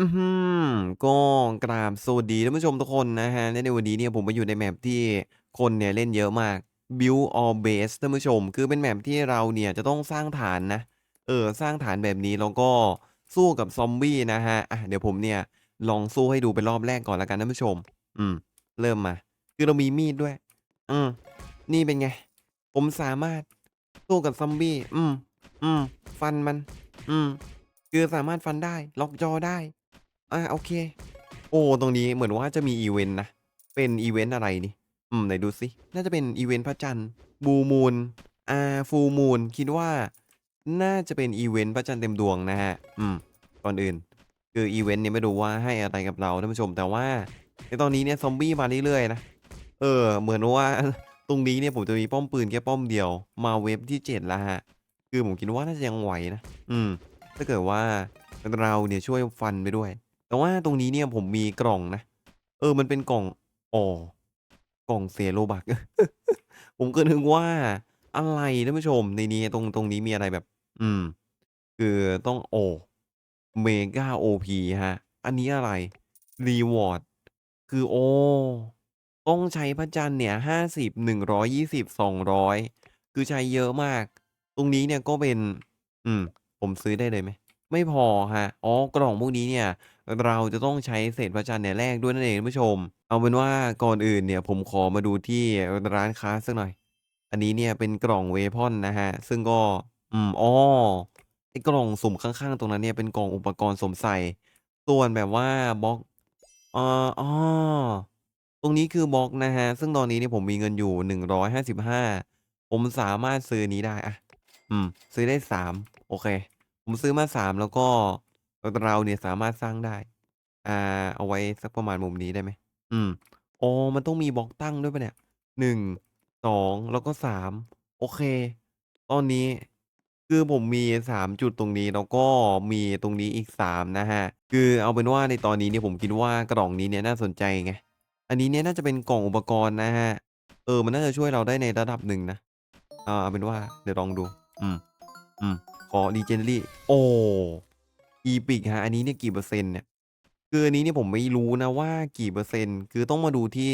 อือฮือ ก็กราบสวัสดีท่านผู้ชมทุกคนนะครับ และในวันนี้เนี่ยผมมาอยู่ใน map ที่คนเนี่ยเล่นเยอะมาก Build All Base ท่านผู้ชม คือเป็น map ที่เราเนี่ยจะต้องสร้างฐานนะ เออ สร้างฐานแบบนี้ แล้วก็สู้กับซอมบี้นะครับอะเดี๋ยวผมเนี่ยลองสู้ให้ดูเป็นรอบแรกก่อนแล้วกันท่านผู้ชม อืม เริ่มมา คือเรามีมีดด้วย อืม นี่เป็นไง ผมสามารถสู้กับซอมบี้ อืม อืม ฟันมัน อืม คือสามารถฟันได้ ล็อกจอได้ อ่าโอเค โอ้ตรงนี้เหมือนว่าจะมีอิเวนต์นะ เป็นอิเวนต์อะไรนี่?อืมไหนดูซิน่าจะเป็นอิเวนต์พระจันทร์ Blue Moon อ่า Full Moon คิดว่า น่าจะเป็นอิเวนต์พระจันทร์เต็มดวงนะครับอืม ก่อนอื่น คืออิเวนต์เนี่ยไม่รู้ว่าให้อะไรกับเราท่านผู้ชม แต่ว่าในตอนนี้เนี่ยซอมบี้มาเรื่อยๆนะ เออ เหมือนว่าตรงนี้เนี่ยผมจะมีป้อมปืนแค่ป้อมเดียว มาเวฟที่7แล้วครับคือผมคิดว่าน่าจะยังไหวนะ อืม ถ้าเกิดว่าเราเนี่ยช่วยฟันไปด้วย แต่ว่าตรงนี้เนี่ยผมมีกล่องนะ เออ มันเป็นกล่องอ๋อกล่องเสียโลบัก ผมก็นึกว่าอะไรท่านผู้ชม ในนี้ตรงตรงนี้มีอะไรแบบ อืม คือต้องโอ้ Mega OP ครับอันนี้อะไร รีวอร์ด คือโอต้องใช้พระจันทร์เนี่ย50 120 200คือใช้เยอะมาก ตรงนี้เนี่ยก็เป็น อืม ผมซื้อได้เลยไหม? ไม่พอครับ อ๋อ กล่องพวกนี้เนี่ย เราจะต้องใช้เศษพระจันทร์เนี่ยแลกด้วยนั่นเองท่านผู้ชม เอาเป็นว่าก่อนอื่นเนี่ยผมขอมาดูที่ร้านค้าสักหน่อย อันนี้เนี่ยเป็นกล่อง Weapon นะครับ ซึ่งก็ อืมอ๋อไอ้กล่องสุ่มข้าง ๆ ตรงนั้นเนี่ยเป็นกล่องอุปกรณ์สวมใส่ ส่วนแบบว่าบล็อก เอ่อ อ้อ ตรงนี้คือบล็อกนะครับ ซึ่งตอนนี้เนี่ยผมมีเงินอยู่ 155 ผมสามารถซื้อนี้ได้อะ อืม ซื้อได้ 3 โอเค ผมซื้อมา 3 แล้วก็เราเนี่ยสามารถสร้างได้ อ่า เอาไว้สักประมาณมุมนี้ได้ไหม?อืม อ๋อ มันต้องมีบล็อกตั้งด้วยเปล่าเนี่ย?1 2 แล้วก็ 3 โอเค ตอนนี้ คือผมมี 3 จุดตรงนี้ แล้วก็มีตรงนี้อีก 3 นะครับ คือเอาเป็นว่าในตอนนี้เนี่ยผมคิดว่ากล่องนี้เนี่ยน่าสนใจไง อันนี้เนี่ยน่าจะเป็นกล่องอุปกรณ์นะครับ เออ มันน่าจะช่วยเราได้ในระดับหนึ่งนะ อ่า เอาเป็นว่าเดี๋ยวลองดู อืม อืม ขอ Legendary โอ้ Epic ครับอันนี้เนี่ยกี่เปอร์เซ็นต์เนี่ยคืออันนี้เนี่ยผมไม่รู้นะว่ากี่เปอร์เซ็นต์ คือต้องมาดูที่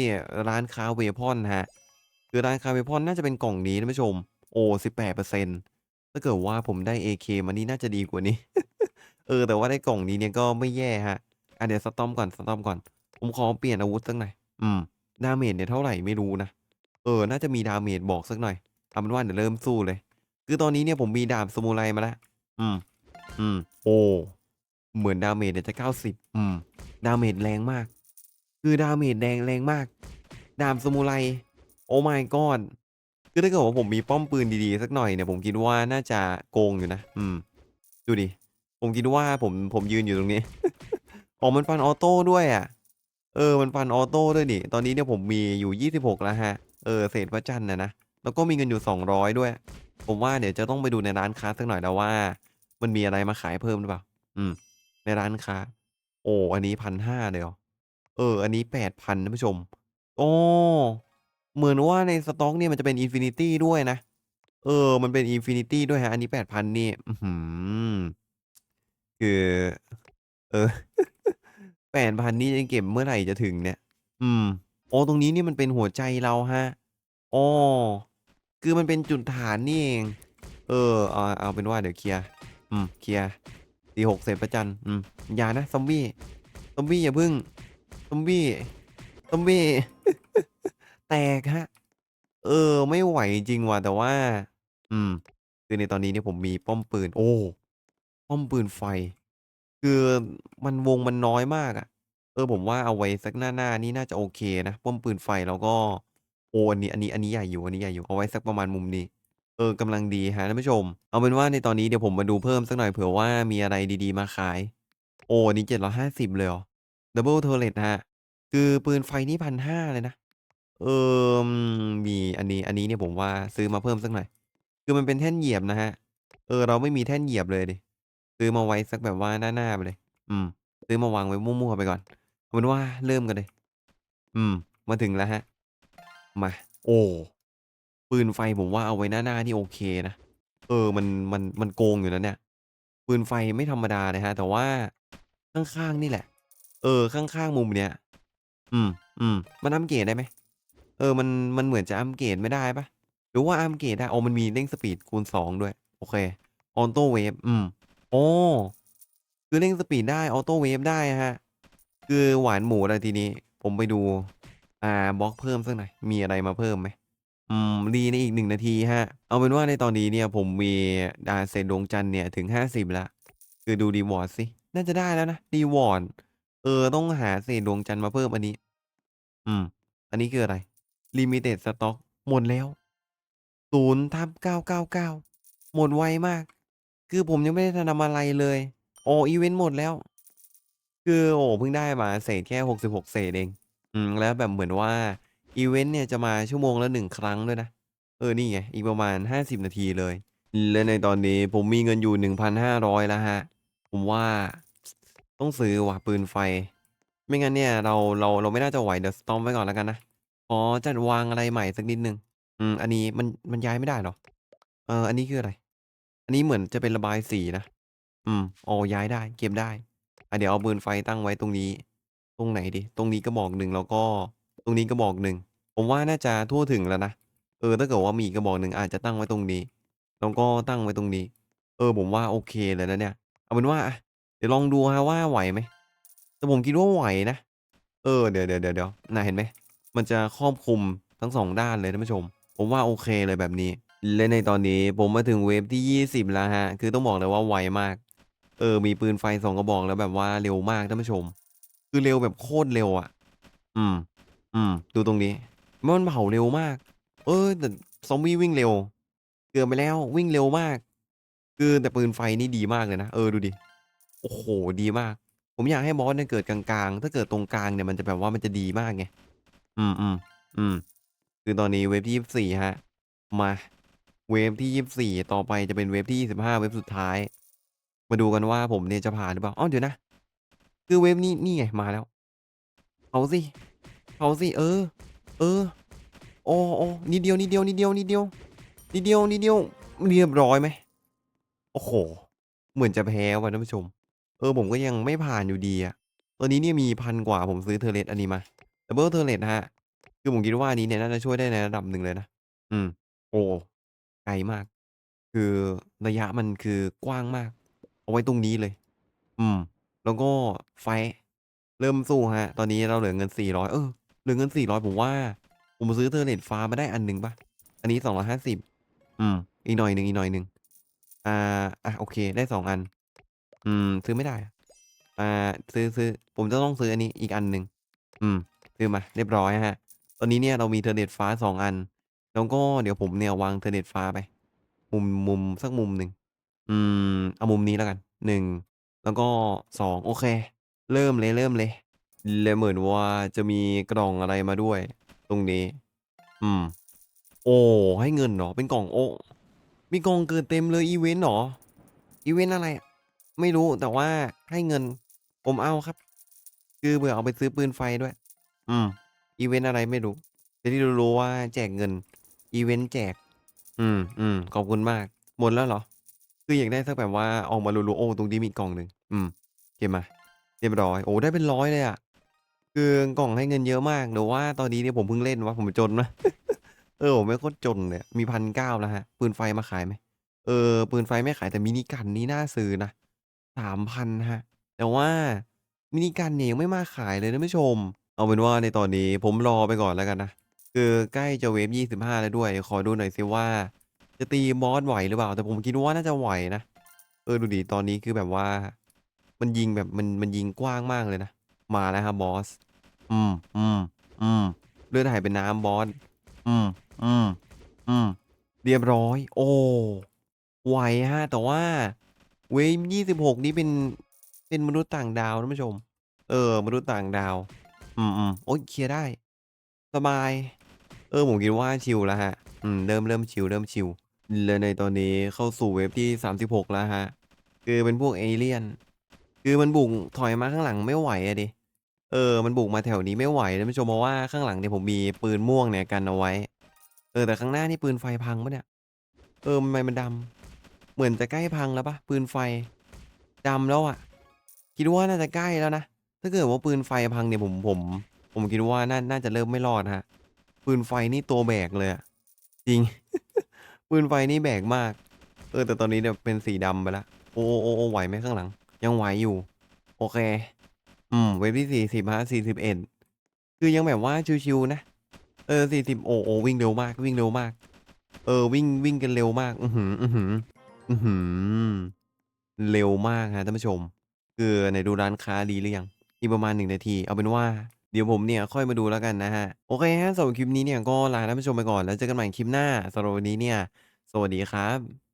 ร้านค้า Weapon ครับคือร้านค้า Weapon น่าจะเป็นกล่องนี้ท่านผู้ชม โอ้18%ถ้าเกิดว่าผมได้ AK มานี่น่าจะดีกว่านี้ เออ แต่ว่าได้กล่องนี้เนี่ยก็ไม่แย่ครับอะเดี๋ยว Stomp ก่อน Stomp ก่อน ผมขอเปลี่ยนอาวุธสักหน่อย อืม Damage เนี่ยเท่าไหร่ไม่รู้นะ เออ น่าจะมี Damage บอกสักหน่อยเอาเป็นว่าเดี๋ยวเริ่มสู้เลย คือตอนนี้เนี่ยผมมีดาบซามูไรมาแล้วอืม อืม โอ้ เหมือน Damage เนี่ยจะ90อืม Damage แรงมาก คือ Damage แรงแรงมาก ดาบซามูไร Oh my god คือถ้าเกิดว่าผมมีป้อมปืนดีๆ สักหน่อยเนี่ยผมคิดว่าน่าจะโกงอยู่นะ อืม ดูดิ ผมคิดว่าผมผมยืนอยู่ตรงนี้ อ๋อ มันฟันออโต้ด้วยอะเออ มันฟันออโต้ด้วยนี่ ตอนนี้เนี่ยผมมีอยู่26แล้วครับเออ เศษพระจันทร์อะนะ แล้วก็มีเงินอยู่200ด้วย ผมว่าเดี๋ยวจะต้องไปดูในร้านค้าสักหน่อยแล้วว่า มันมีอะไรมาขายเพิ่มหรือเปล่า?อืม ในร้านค้า โอ้ อันนี้1,500เลยเหรอ?เออ อันนี้8,000ท่านผู้ชม โอ้เหมือนว่าในสต๊อกเนี่ยมันจะเป็นอินฟินิตี้ด้วยนะ เออ มันเป็นอินฟินิตี้ด้วยครับอันนี้8,000นี่ อื้อฮือคือ เออ8,000นี่จะเก็บเมื่อไหร่จะถึงเนี่ย?อืมอ๋อตรงนี้นี่มันเป็นหัวใจเราครับอ้อ คือมันเป็นจุดฐานนี่เอง เออเอาเอาเป็นว่าเดี๋ยวเคลียร์ อืม เคลียร์ตี6เศษพระจัน อืม อย่านะซอมบี้ ซอมบี้อย่าพึ่ง ซอมบี้ ซอมบี้ แตกครับเออ ไม่ไหวจริงว่ะแต่ว่า อืม คือในตอนนี้เนี่ยผมมีป้อมปืน โอ้ ป้อมปืนไฟ คือมันวงมันน้อยมากอะเออผมว่าเอาไว้สักหน้าๆนี่น่าจะโอเคนะ ป้อมปืนไฟแล้วก็ อ้อันนี้อันนี้อันนี้ใหญ่อยู่อันนี้ใหญ่อยู่เอาไว้สักประมาณมุมนี้ เออกำลังดีครับท่านผู้ชม เอาเป็นว่าในตอนนี้เดี๋ยวผมมาดูเพิ่มสักหน่อยเผื่อว่ามีอะไรดีๆมาขาย โอ้อันนี้750เลยเหรอ? Double Turret ครับคือปืนไฟนี่1,500เลยนะ เออมีอันนี้อันนี้เนี่ยผมว่าซื้อมาเพิ่มสักหน่อย คือมันเป็นแท่นเหยียบนะครับเออ เราไม่มีแท่นเหยียบเลยดิ ซื้อมาไว้สักแบบว่าหน้าๆไปเลย อืม ซื้อมาวางไว้มั่วๆไปก่อนเอาเป็นว่าเริ่มกันเลย อืม มาถึงแล้วครับ มา โอ้ปืนไฟผมว่าเอาไว้หน้าๆนี่โอเคนะ เออมันมันมันโกงอยู่นะเนี่ยปืนไฟไม่ธรรมดาเลยครับแต่ว่าข้างๆนี่แหละ เออข้างๆมุมเนี้ยอืมอืมมันอัปเกรดได้ไหม?เออมันมันเหมือนจะอัปเกรดไม่ได้เปล่า?หรือว่าอัปเกรดได้อ๋อมันมีเร่งสปีดคูณ2ด้วย โอเค Auto Wave อืมอ๋อคือเร่งสปีดได้ Auto Wave ได้อะครับคือหวานหมูแล้วทีนี้ ผมไปดู อ่าบล็อกเพิ่มสักหน่อย มีอะไรมาเพิ่มไหม?อืมรีในอีก1นาทีครับเอาเป็นว่าในตอนนี้เนี่ยผมมีอ่าเศษดวงจันทร์เนี่ยถึง 50แล้วคือดู Reward สิ น่าจะได้แล้วนะ Reward เออต้องหาเศษดวงจันทร์มาเพิ่มอันนี้ อืม อันนี้คืออะไร? Limited Stock หมดแล้ว0/999หมดไวมาก คือผมยังไม่ได้ทำอะไรเลยอ๋ออิเวนต์หมดแล้ว คือโอ้เพิ่งได้มาเศษแค่66เศษเอง อืม แล้วแบบเหมือนว่า อิเวนต์เนี่ยจะมาชั่วโมงละ 1 ครั้งด้วยนะ เออ นี่ไง อีกประมาณ 50 นาทีเลย และในตอนนี้ผมมีเงินอยู่ 1,500 แล้วครับ ผมว่า ต้องซื้อว่ะปืนไฟ ไม่งั้นเนี่ยเรา เรา เราไม่น่าจะไหว เดี๋ยว Stomp ไว้ก่อนแล้วกันนะ ขอจัดวางอะไรใหม่สักนิดหนึ่ง อืม อันนี้มัน มันย้ายไม่ได้เหรอ?เออ อันนี้คืออะไร?อันนี้เหมือนจะเป็นระบายสีนะ อืม อ๋อ ย้ายได้ เก็บได้ อ่าเดี๋ยวเอาปืนไฟตั้งไว้ตรงนี้ ตรงไหนดี?ตรงนี้กระบอกหนึ่งแล้วก็ ตรงนี้กระบอกหนึ่ง ผมว่าน่าจะทั่วถึงแล้วนะ เออ ถ้าเกิดว่ามีอีกกระบอกหนึ่งอาจจะตั้งไว้ตรงนี้ แล้วก็ตั้งไว้ตรงนี้ เออ ผมว่าโอเคเลยนะเนี่ย เอาเป็นว่าอะเดี๋ยวลองดูครับว่าไหวไหม?แต่ผมคิดว่าไหวนะ เออ เดี๋ยวๆๆๆน่ะเห็นไหม?มันจะครอบคลุมทั้ง2ด้านเลยท่านผู้ชม ผมว่าโอเคเลยแบบนี้ และในตอนนี้ผมมาถึงเวฟที่ 20 แล้วครับคือต้องบอกเลยว่าไวมาก เออ มีปืนไฟ2กระบอกแล้วแบบว่าเร็วมากท่านผู้ชม คือเร็วแบบโคตรเร็วอะอืม อืม ดูตรงนี้ มันเผาเร็วมาก เออแต่ซอมบี้วิ่งเร็ว เกือบไปแล้ววิ่งเร็วมาก คือแต่ปืนไฟนี่ดีมากเลยนะ เออดูดิ โอ้โฮดีมาก ผมอยากให้บอสเนี่ยเกิดกลางๆ ถ้าเกิดตรงกลางเนี่ยมันจะแบบว่ามันจะดีมากไง อืมๆอืม คือตอนนี้เวฟที่24ครับมา เวฟที่24ต่อไปจะเป็นเวฟที่25เวฟสุดท้าย มาดูกันว่าผมเนี่ยจะผ่านหรือเปล่า อ้าวเดี๋ยวนะ คือเวฟนี้นี่ไงมาแล้วเผาสิเผาสิ เออ เออ โอ้อๆนิดเดียวๆๆๆนิดเดียวนิดเดียวนิดเดียวนิดเดียวเรียบร้อยไหม?โอ้โฮเหมือนจะแพ้ว่ะท่านผู้ชม เออผมก็ยังไม่ผ่านอยู่ดีอะตอนนี้เนี่ยมี1,000กว่าผมซื้อ Turret อันนี้มา Double Turret ครับคือผมคิดว่าอันนี้เนี่ยน่าจะช่วยได้ในระดับหนึ่งเลยนะ อืม โอ้ไกลมาก คือระยะมันคือกว้างมาก เอาไว้ตรงนี้เลย อืม แล้วก็ไฟต์เริ่มสู้ครับตอนนี้เราเหลือเงิน 400 เออ เหลือเงิน 400 ผมว่า ผมซื้อ Turret ฟ้ามาได้อันหนึ่งเปล่า?อันนี้ 250 อืม อีกหน่อยหนึ่งอีกหน่อยหนึ่งอ่าอะโอเค ได้2อัน อืม ซื้อไม่ได้อะอ่า ซื้อๆผมจะต้องซื้ออันนี้อีกอันหนึ่ง อืม ซื้อมา เรียบร้อยครับตอนนี้เนี่ยเรามี Turret ฟ้า2อัน แล้วก็เดี๋ยวผมเนี่ยวาง Turret ฟ้าไป มุมมุมสักมุมหนึ่ง อืม เอามุมนี้แล้วกัน1 แล้วก็2โอเค เริ่มเลยเริ่มเลย และเหมือนว่าจะมีกล่องอะไรมาด้วย ตรงนี้ อืม โอ้ให้เงินเหรอ?เป็นกล่องโอ้มีกล่องเกิดเต็มเลยอิเวนต์เหรอ?อิเวนต์อะไร?ไม่รู้แต่ว่าให้เงิน ผมเอาครับ คือเผื่อเอาไปซื้อปืนไฟด้วย อืมอิเวนต์อะไรไม่รู้แต่ที่รู้ว่าแจกเงินอิเวนต์แจก อืมๆขอบคุณมาก หมดแล้วเหรอ? คืออยากได้สักแบบว่าออกมารัวๆโอ้ตรงนี้มีกล่องหนึ่งอืมเก็บมาเรียบร้อยโอ้ได้เป็น100เลยอะคือกล่องให้เงินเยอะมากหรือว่าตอนนี้เนี่ยผมเพิ่งเล่นวะผมจนนะเออผมแม่งโคตรจนเลยอะมี1,900แล้วครับปืนไฟมาขายไหม?เออปืนไฟไม่ขายแต่มินิกันนี่น่าซื้อนะ3,000ครับแต่ว่ามินิกันเนี่ยยังไม่มาขายเลยท่านผู้ชม เอาเป็นว่าในตอนนี้ผมรอไปก่อนแล้วกันนะ คือใกล้จะเวฟ25 แล้วด้วย ขอดูหน่อยสิว่า จะตีบอสไหวหรือเปล่า?แต่ผมคิดว่าน่าจะไหวนะ เออดูดิตอนนี้คือแบบว่า มันยิงแบบมันมันยิงกว้างมากเลยนะ มาแล้วครับบอส อืมๆๆเลือดหายเป็นน้ำบอส อืมๆๆเรียบร้อย โอ้ไหวครับแต่ว่า เวฟ26นี้เป็นเป็นมนุษย์ต่างดาวท่านผู้ชม เออ มนุษย์ต่างดาว อืมๆโอ๊ยเคลียร์ได้ สบาย เออ ผมคิดว่าชิลแล้วครับอืม เริ่มเริ่มชิลเริ่มชิล และในตอนนี้เข้าสู่เวฟที่ 36 แล้วครับคือเป็นพวกเอเลี่ยน คือมันบุกถอยมาข้างหลังไม่ไหวอะดิ เออ มันบุกมาแถวนี้ไม่ไหวท่านผู้ชมเพราะว่าข้างหลังเนี่ยผมมีปืนม่วงเนี่ยกันเอาไว้ เออแต่ข้างหน้านี่ปืนไฟพังปล่าเนี่ย?เออทำไมมันดำเหมือนจะใกล้พังแล้วปล่า?ปืนไฟดำแล้วอะคิดว่าน่าจะใกล้แล้วนะ ถ้าเกิดว่าปืนไฟพังเนี่ยผมผม ผมคิดว่าน่าน่าจะเริ่มไม่รอดครับปืนไฟนี่ตัวแบกเลยจริง ปืนไฟนี่แบกมาก เออแต่ตอนนี้เนี่ยเป็นสีดำไปล้วโอ้โอ้โอ้ไหวไหมข้างหลัง ยังไหวอยู่ โอเค อืม เว็บที่สี่สิบฮะสี่สิบเอ็ดคือยังแบบว่าชิวๆนะ เออสี่สิบโอโอวิ่งเร็วมาก วิ่งเร็วมาก เออวิ่งวิ่งกันเร็วมาก อือหือ อือหือ อือหือ เร็วมากฮะท่านผู้ชม คือไหนดูร้านค้าดีหรือยัง อีกประมาณหนึ่งนาที เอาเป็นว่า เดี๋ยวผมเนี่ยค่อยมาดูแล้วกันนะฮะ โอเคฮะสำหรับคลิปนี้เนี่ยก็ลาท่านผู้ชมไปก่อนแล้วเจอกันใหม่คลิปหน้าสำหรับวันนี้เนี่ย สวัสดีครับ